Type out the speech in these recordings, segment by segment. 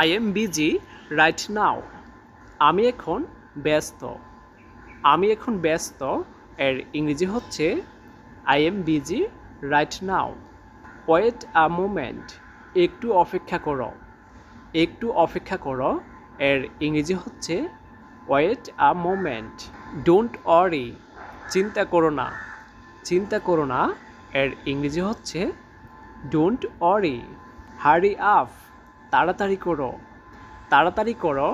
I am busy right now আমি এখন ব্যস্ত। আমি এখন ব্যস্ত। এর ইংরেজি হচ্ছে I am busy right now wait a moment একটু অপেক্ষা করো। একটু অপেক্ষা করো। এর ইংরেজি হচ্ছে wait a moment don't Ori চিন্তা করো না। চিন্তা করো না। এর ইংরেজি হচ্ছে ডোন্ট অরি হারি আফ তাড়াতাড়ি করো। তাড়াতাড়ি করো।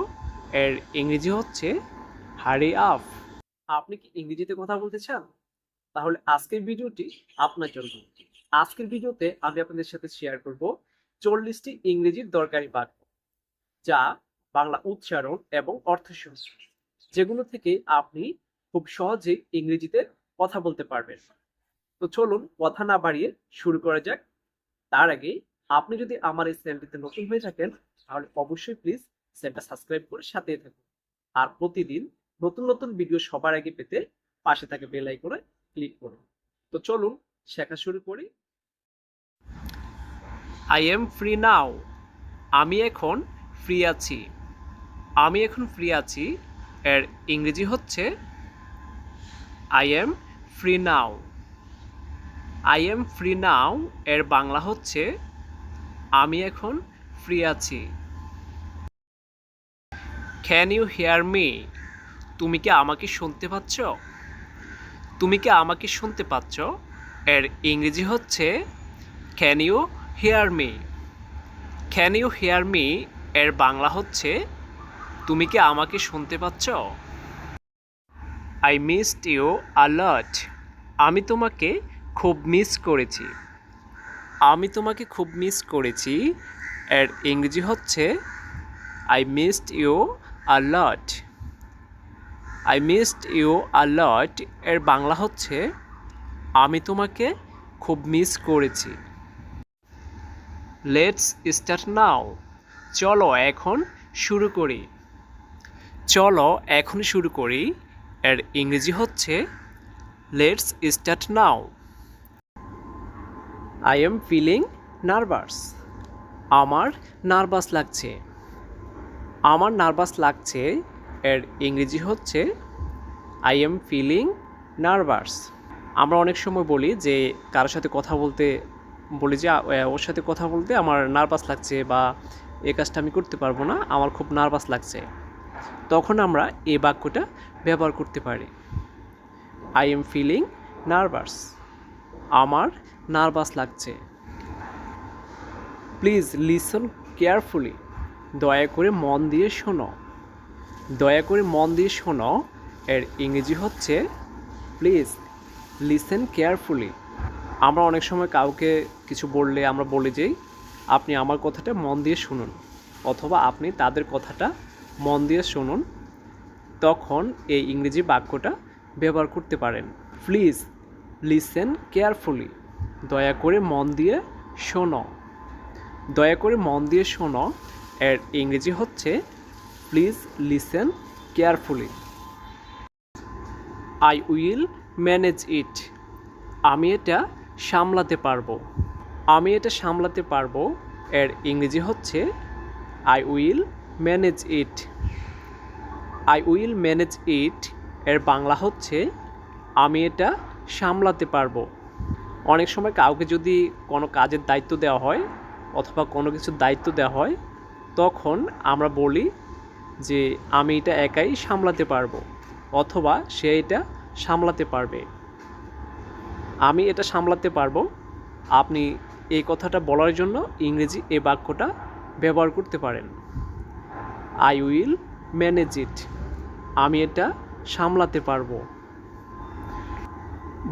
এর ইংরেজি হচ্ছে, হারি আফ। আপনি কি ইংরেজিতে কথা বলতে চান? তাহলে আজকের ভিডিওটি আপনার জন্য। আজকের ভিডিওতে আমি আপনাদের সাথে শেয়ার করব চল্লিশটি ইংরেজির দরকারি বাক্য, যা বাংলা উচ্চারণ এবং অর্থসহ যেগুলো থেকে আপনি খুব সহজেই ইংরেজিতে কথা বলতে পারবেন। তো চলুন, কথা না বাড়িয়ে শুরু করা যাক। তার আগে আপনি যদি আমার এই চ্যানেলটিতে নতুন হয়ে থাকেন, তাহলে অবশ্যই প্লিজ চ্যানেলটা সাবস্ক্রাইব করে সাথে থাকুন। আর প্রতিদিন নতুন নতুন ভিডিও সবার আগে পেতে পাশে থাকে বেল আইকনে ক্লিক করুন। তো চলুন, শেখা শুরু করি। আই এম ফ্রি নাও আমি এখন ফ্রি আছি। আমি এখন ফ্রি আছি। এর ইংরেজি হচ্ছে I am free now I am free now এর বাংলা হচ্ছে আমি এখন ফ্রি আছি। ক্যান ইউ হেয়ার মি তুমি কি আমাকে শুনতে পাচ্ছ? তুমি কি আমাকে শুনতে পাচ্ছ? এর ইংরেজি হচ্ছে can you hear me can you hear me এর বাংলা হচ্ছে, তুমি কি আমাকে শুনতে পাচ্ছ? আই মিসড ইউ আলার্ট আমি তোমাকে খুব মিস করেছি। আমি তোমাকে খুব মিস করেছি। এর ইংরেজি হচ্ছে I missed you alert I missed you alert এর বাংলা হচ্ছে, আমি তোমাকে খুব মিস করেছি। লেটস স্টার্ট নাও চলো এখন শুরু করি। চলো এখন শুরু করি। এর ইংরেজি হচ্ছে let's start now I am feeling nervous আমার নার্ভাস লাগছে। আমার নার্ভাস লাগছে এর ইংরেজি হচ্ছে আই এম ফিলিং নার্ভাস আমরা অনেক সময় বলি যে কারোর সাথে কথা বলতে, বলি যে ওর সাথে কথা বলতে আমার নার্ভাস লাগছে বা এই কাজটা আমি করতে পারব না, আমার খুব নার্ভাস লাগছে। তখন আমরা এই বাক্যটা ব্যবহার করতে পারি। আই এম ফিলিং নার্ভাস আমার নার্ভাস লাগছে। Please listen carefully. দয়া করে মন দিয়ে শোনো। দয়া করে মন দিয়ে শোনো। এর ইংরেজি হচ্ছে, প্লিজ লিসেন কেয়ারফুলি। আমরা অনেক সময় কাউকে কিছু বললে আমরা বলি যে আপনি আমার কথাটা মন দিয়ে শুনুন। অথবা আপনি তাদের কথাটা মন দিয়ে শুনুন। তখন এই ইংরেজি বাক্যটা ব্যবহার করতে পারেন। Please listen carefully. দয়া করে মন দিয়ে শোনো। দয়া করে মন দিয়ে শোনো। এর ইংরেজি হচ্ছে please listen carefully I will manage it আমি এটা সামলাতে পারব। আমি এটা সামলাতে পারব। এর ইংরেজি হচ্ছে I will manage it I will manage it এর বাংলা হচ্ছে, আমি এটা সামলাতে পারব। অনেক সময় কাউকে যদি কোনো কাজের দায়িত্ব দেওয়া হয় অথবা কোনো কিছুর দায়িত্ব দেওয়া হয়, তখন আমরা বলি যে, আমি এটা একাই সামলাতে পারব অথবা সে এটা সামলাতে পারবে। আমি এটা সামলাতে পারব। আপনি এই কথাটা বলার জন্য ইংরেজি এই বাক্যটা ব্যবহার করতে পারেন। আই উইল ম্যানেজ ইট আমি এটা সামলাতে পারব।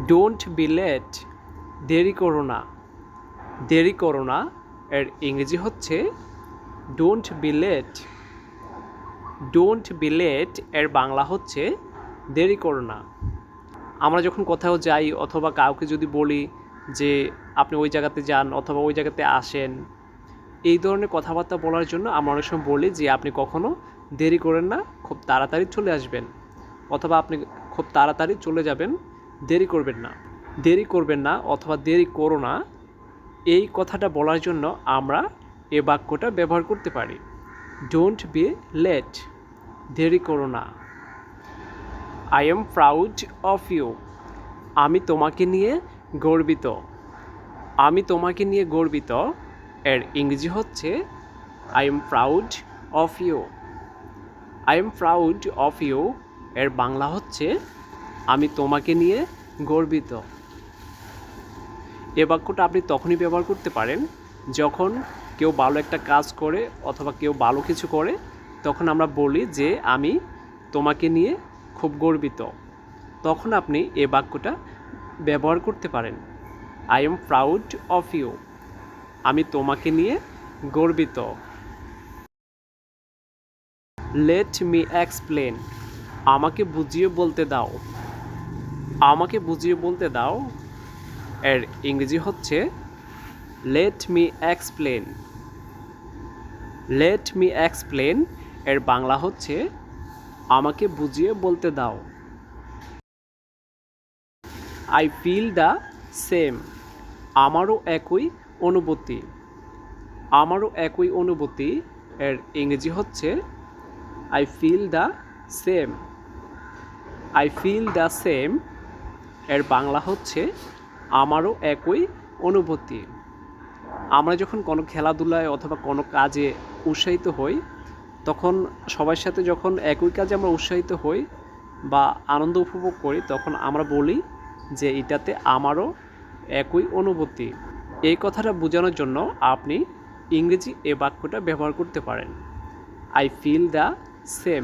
ডোন্ট বি লেট দেরি করো না। দেরি করো না। এর ইংরেজি হচ্ছে don't be late don't be late এর বাংলা হচ্ছে, দেরি করো না। আমরা যখন কোথাও যাই অথবা কাউকে যদি বলি যে, আপনি ওই জায়গাতে যান অথবা ওই জায়গাতে আসেন। এই ধরনের কথাবার্তা বলার জন্য আমরা অনেক সময় বলি যে, আপনি কখনো দেরি করেন না, খুব তাড়াতাড়ি চলে আসবেন। অথবা, আপনি খুব তাড়াতাড়ি চলে যাবেন, দেরি করবেন না। দেরি করবেন না অথবা দেরি করো না। এই কথাটা বলার জন্য আমরা এ বাক্যটা ব্যবহার করতে পারি। ডোন্ট বি লেট দেরি করো না। I am proud of you আমি তোমাকে নিয়ে গর্বিত। আমি তোমাকে নিয়ে গর্বিত। এর ইংরেজি হচ্ছে I am proud of you I am proud of you এর বাংলা হচ্ছে, আমি তোমাকে নিয়ে গর্বিত। এ বাক্যটা আপনি তখনই ব্যবহার করতে পারেন যখন কেউ ভালো একটা কাজ করে অথবা কেউ ভালো কিছু করে, তখন আমরা বলি যে আমি তোমাকে নিয়ে খুব গর্বিত। তখন আপনি এ বাক্যটা ব্যবহার করতে পারেন। I am proud of you আমি তোমাকে নিয়ে গর্বিত। লেট মি এক্সপ্লেন আমাকে বুঝিয়ে বলতে দাও। আমাকে বুঝিয়ে বলতে দাও ইংরেজি হচ্ছে let me explain let me explain এর বাংলা হচ্ছে, আমাকে বুঝিয়ে বলতে দাও। আই ফিল দ্য সেম আমারও একই অনুভূতি। আমারও একই অনুভূতি। এর ইংরেজি হচ্ছে I feel the same I feel the same এর বাংলা হচ্ছে আমারও একই অনুভূতি। আমরা যখন কোনো খেলাধুলায় অথবা কোনো কাজে উৎসাহিত হই, তখন সবার সাথে যখন একই কাজে আমরা উৎসাহিত হই বা আনন্দ উপভোগ করি, তখন আমরা বলি যে এটাতে আমারও একই অনুভূতি। এই কথাটা বোঝানোর জন্য আপনি ইংরেজি এ বাক্যটা ব্যবহার করতে পারেন। আই ফিল দ্য সেম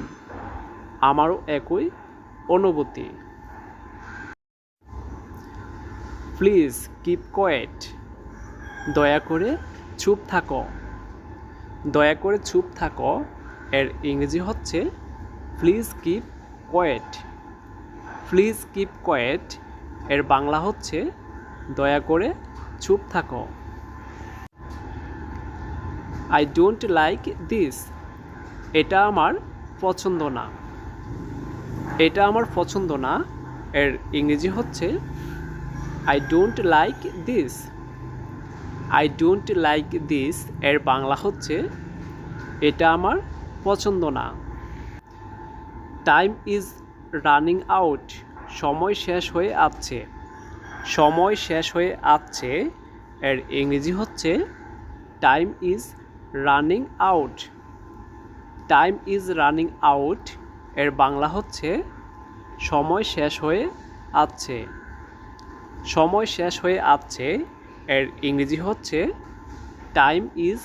আমারও একই অনুভূতি। প্লিজ কিপ কোয়েট দয়া করে চুপ থাকো। দয়া করে চুপ থাকো। এর ইংরেজি হচ্ছে please keep quiet please keep quiet এর বাংলা হচ্ছে, দয়া করে চুপ থাকো. আই ডোন্ট লাইক দিস এটা আমার পছন্দ না। এটা আমার পছন্দ না। এর ইংরেজি হচ্ছে I don't like this I don't like this এর বাংলা হচ্ছে, এটা আমার পছন্দ না। টাইম ইজ রানিং আউট সময় শেষ হয়ে আসছে সময় শেষ হয়ে আসছে এর ইংরেজি হচ্ছে time is running out time is running out এর বাংলা হচ্ছে, সময় শেষ হয়ে আসছে সময় শেষ হয়ে আসছে। এর ইংরেজি হচ্ছে time is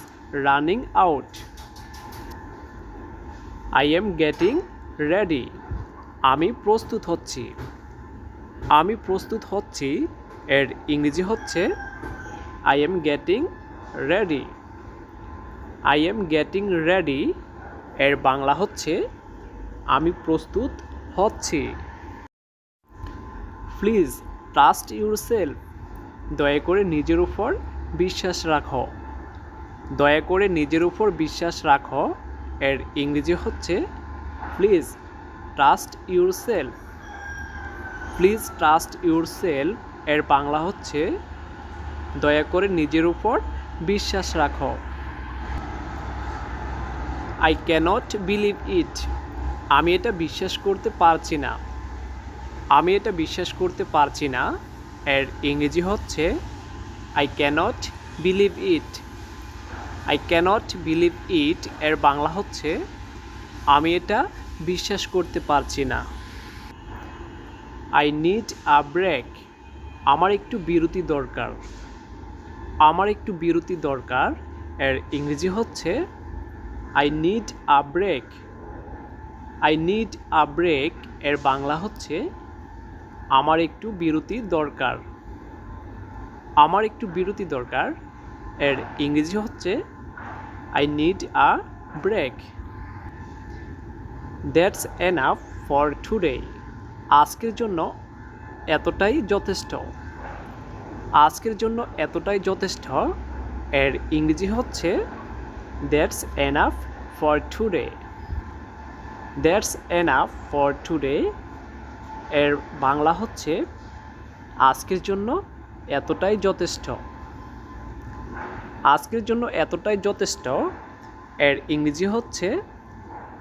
running out I am getting ready আমি প্রস্তুত হচ্ছি। আমি প্রস্তুত হচ্ছি। এর ইংরেজি হচ্ছে I am getting ready I am getting ready এর বাংলা হচ্ছে, আমি প্রস্তুত হচ্ছি। প্লিজ ট্রাস্ট ইউর সেলফ দয়া করে নিজের উপর বিশ্বাস রাখো। দয়া করে নিজের উপর বিশ্বাস রাখো। এর ইংরেজি হচ্ছে please trust yourself please trust yourself এর বাংলা হচ্ছে, দয়া করে নিজের উপর বিশ্বাস রাখো। আই ক্যানট বিলিভ ইট আমি এটা বিশ্বাস করতে পারছি না। আমি এটা বিশ্বাস করতে পারছি না। এর ইংরেজি হচ্ছে I can't believe it I can't believe it এর বাংলা হচ্ছে, আমি এটা বিশ্বাস করতে পারছি না। আই নিড আ ব্রেক আমার একটু বিরতি দরকার। আমার একটু বিরতি দরকার। এর ইংরেজি হচ্ছে I need a break I need a break এর বাংলা হচ্ছে আমার একটু বিরতি দরকার। আমার একটু বিরতি দরকার। এর ইংরেজি হচ্ছে I need a break that's enough for today আজকের জন্য এতটাই যথেষ্ট। আজকের জন্য এতটাই যথেষ্ট। এর ইংরেজি হচ্ছে that's enough for today that's enough for today এর বাংলা হচ্ছে, আজকের জন্য এতটাই যথেষ্ট। আজকের জন্য এতটাই যথেষ্ট, এর ইংরেজি হচ্ছে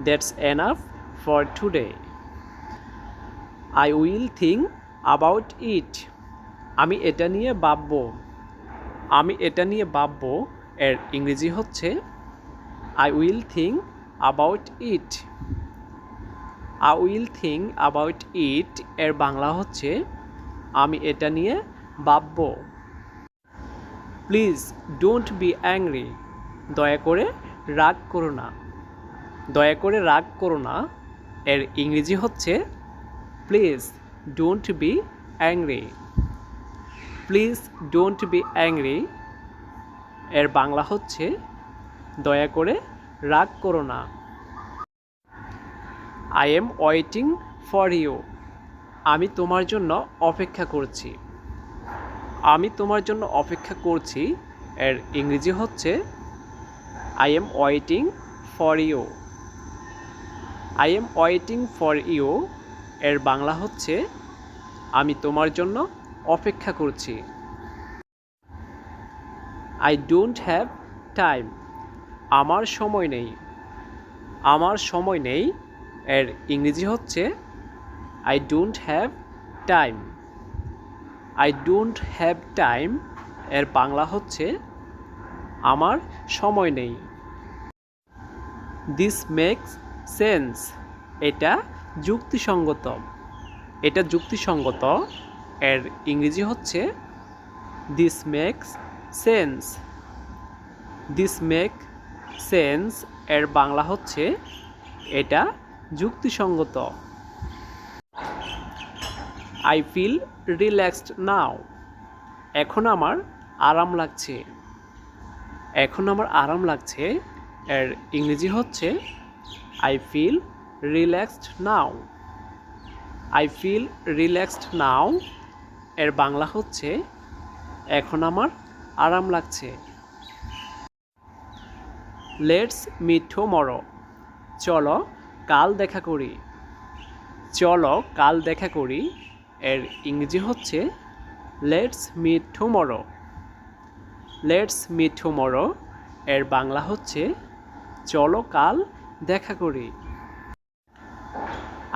that's enough for today I will think about it আমি এটা নিয়ে ভাববো। আমি এটা নিয়ে ভাববো। এর ইংরেজি হচ্ছে I will think about it I will think about it এর বাংলা হচ্ছে, আমি এটা নিয়ে ভাববো। প্লিজ ডোন্ট বি অ্যাংরি দয়া করে রাগ করো না। দয়া করে রাগ করো না। এর ইংরেজি হচ্ছে please don't be angry please don't be angry এর বাংলা হচ্ছে, দয়া করে রাগ করো না। I am waiting for you আমি তোমার জন্য অপেক্ষা করছি। আমি তোমার জন্য অপেক্ষা করছি এর ইংরেজি হচ্ছে I am waiting for you I am waiting for you এর বাংলা হচ্ছে, আমি তোমার জন্য অপেক্ষা করছি। আই ডোন্ট হ্যাভ টাইম আমার সময় নেই। আমার সময় নেই এর ইংরেজি হচ্ছে I don't have time I don't have time এর বাংলা হচ্ছে, আমার সময় নেই। দিস মেক্স সেন্স এটা যুক্তিসঙ্গত। এটা যুক্তিসঙ্গত। এর ইংরেজি হচ্ছে this makes sense this make sense এর বাংলা হচ্ছে, এটা যুক্তিসঙ্গত। আই ফিল রিল্যাক্সড নাও এখন আমার আরাম লাগছে। এখন আমার আরাম লাগছে। এর ইংরেজি হচ্ছে I feel relaxed now I feel relaxed now এর বাংলা হচ্ছে, এখন আমার আরাম লাগছে। লেটস মিট টুমরো চলো কাল দেখা করি। চলো কাল দেখা করি। এর ইংরেজি হচ্ছে let's meet tomorrow let's meet tomorrow এর বাংলা হচ্ছে, চলো কাল দেখা করি।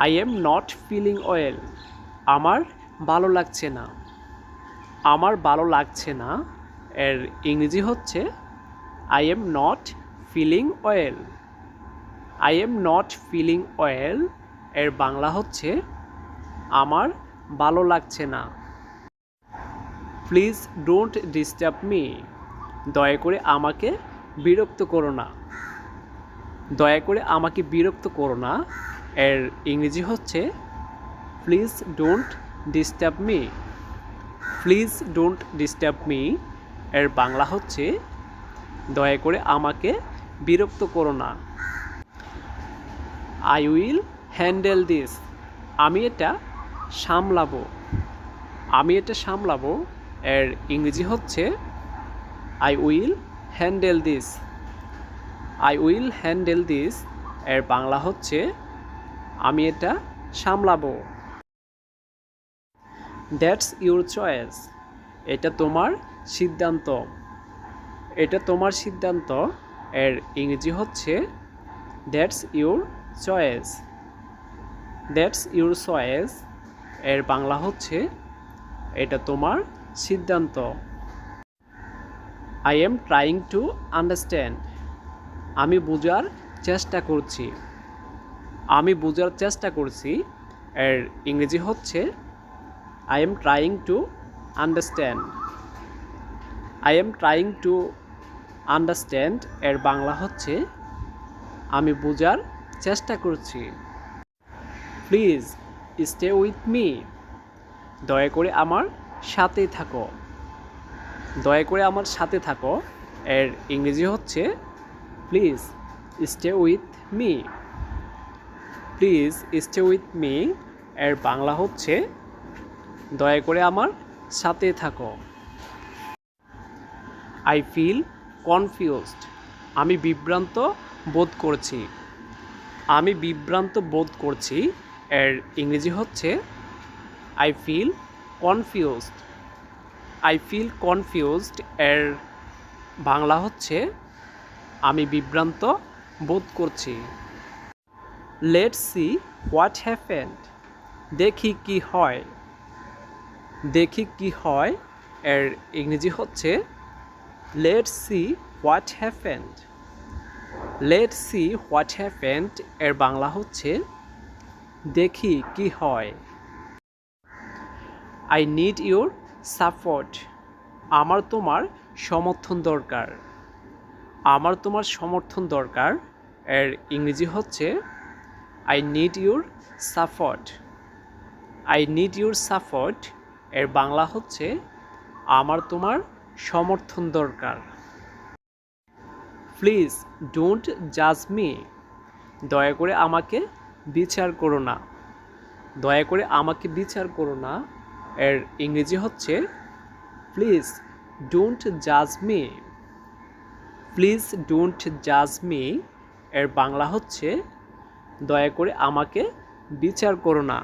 I am not feeling well আমার ভালো লাগছে না। আমার ভালো লাগছে না। এর ইংরেজি হচ্ছে I am not feeling well I am not feeling well এর বাংলা হচ্ছে, আমার ভালো লাগছে না। প্লিজ ডোন্ট ডিস্টার্ব মি দয়া করে আমাকে বিরক্ত করো না। দয়া করে আমাকে বিরক্ত করো না। এর ইংরেজি হচ্ছে please don't disturb me please don't disturb me এর বাংলা হচ্ছে, দয়া করে আমাকে বিরক্ত করো না। আই উইল হ্যান্ডেল দিস আমি এটা সামলাবো। আমি এটা সামলাবো। এর ইংরেজি হচ্ছে I will handle this I will handle this এর বাংলা হচ্ছে, আমি এটা সামলাবো। দ্যাটস ইউর চয়েস এটা তোমার সিদ্ধান্ত। এটা তোমার সিদ্ধান্ত। এর ইংরেজি হচ্ছে that's your choice. That's your choice. এর বাংলা হচ্ছে, এটা তোমার সিদ্ধান্ত। I am trying to understand আমি বোঝার চেষ্টা করছি। আমি বোঝার চেষ্টা করছি। এর ইংরেজি হচ্ছে I am trying to understand I am trying to understand এর বাংলা হচ্ছে, আমি বোঝার চেষ্টা করছি। প্লিজ স্টে উইথ মি দয়া করে আমার সাথে থাকো। দয়া করে আমার সাথে থাকো। এর ইংরেজি হচ্ছে please stay with me please stay with me এর বাংলা হচ্ছে, দয়া করে আমার সাথে থাকো। আই ফিল কনফিউজড আমি বিভ্রান্ত বোধ করছি। আমি বিভ্রান্ত বোধ করছি। এর ইংরেজি হচ্ছে I feel confused I feel confused এর বাংলা হচ্ছে, আমি বিভ্রান্ত বোধ করছি। লেটস সি হোয়াট হ্যাপেন্ড দেখি কি হয়। দেখি কি হয়। এর ইংরেজি হচ্ছে let's see what happened let see what happened এর বাংলা হচ্ছে, দেখি কি হয়। আই নিড ইউর সাপোর্ট আমার তোমার সমর্থন দরকার। আমার তোমার সমর্থন দরকার। এর ইংরেজি হচ্ছে I need your support I need your support এর বাংলা হচ্ছে, আমার তোমার সমর্থন দরকার। প্লিজ ডোন্ট জাজ মি। দয়া করে আমাকে বিচার করো না। দয়া করে আমাকে বিচার করো না। এর ইংরেজি হচ্ছে, প্লিজ ডোন্ট জাজ মি। প্লিজ ডোন্ট জাজ মি। এর বাংলা হচ্ছে, দয়া করে আমাকে বিচার করো না।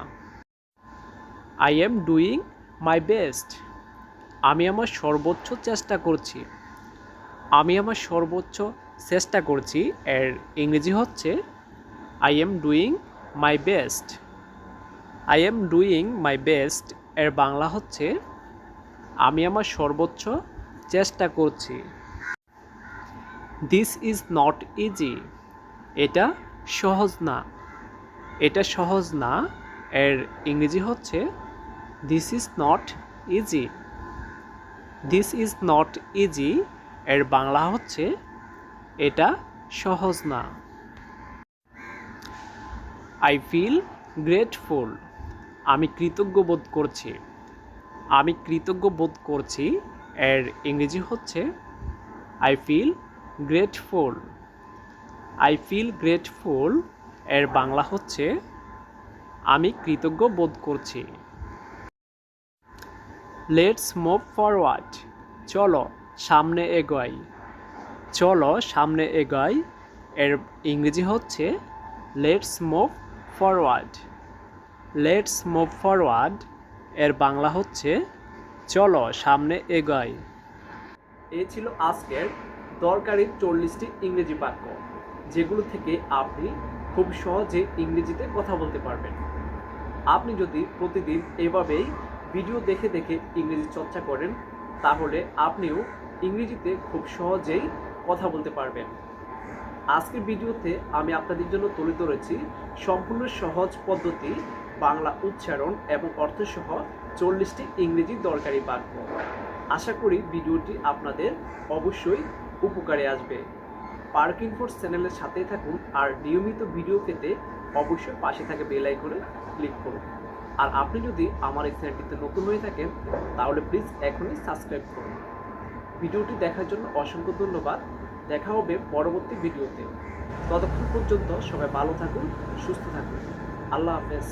I am doing my best. আমি আমার সর্বোচ্চ চেষ্টা করছি। আমি আমার সর্বোচ্চ চেষ্টা করছি। এর ইংরেজি হচ্ছে I am doing my best I am doing my best এর বাংলা হচ্ছে, আমি আমার সর্বোচ্চ চেষ্টা করছি। দিস ইজ নট ইজি এটা সহজ না। এটা সহজ না। এর ইংরেজি হচ্ছে this is not easy this is not easy এর বাংলা হচ্ছে এটা সহজ না। আই ফিল গ্রেটফুল আমি কৃতজ্ঞ বোধ করছি। আমি কৃতজ্ঞ বোধ করছি এর ইংরেজি হচ্ছে I feel grateful I feel grateful এর বাংলা হচ্ছে আমি কৃতজ্ঞ বোধ করছি। লেটস মুভ ফরওয়ার্ড চলো। সামনে এগোই চলো সামনে এগোই এর ইংরেজি হচ্ছে let's move forward let's move forward এর বাংলা হচ্ছে, চলো সামনে এগোই এই ছিল আজকের দরকারি চল্লিশটি ইংরেজি বাক্য, যেগুলো থেকে আপনি খুব সহজে ইংরেজিতে কথা বলতে পারবেন। আপনি যদি প্রতিদিন এভাবেই ভিডিও দেখে দেখে ইংরেজি চর্চা করেন, তাহলে আপনিও ইংরেজিতে খুব সহজেই কথা বলতে পারবেন। আজকের ভিডিওতে আমি আপনাদের জন্য তুলে ধরেছি সম্পূর্ণ সহজ পদ্ধতি, বাংলা উচ্চারণ এবং অর্থসহ চল্লিশটি ইংরেজি দরকারি বাক্য। আশা করি ভিডিওটি আপনাদের অবশ্যই উপকারে আসবে। পার্কিং ফোর্স চ্যানেলের সাথেই থাকুন আর নিয়মিত ভিডিও পেতে অবশ্যই পাশে থাকে বেল আইকনে ক্লিক করুন। আর আপনি যদি আমার এই চ্যানেলটিতে নতুন হয়ে থাকেন, তাহলে প্লিজ এখনই সাবস্ক্রাইব করুন। ভিডিওটি দেখার জন্য অসংখ্য ধন্যবাদ। দেখা হবে পরবর্তী ভিডিওতে। ততক্ষণ পর্যন্ত সবাই ভালো থাকুন, সুস্থ থাকুন। আল্লাহ হাফেজ।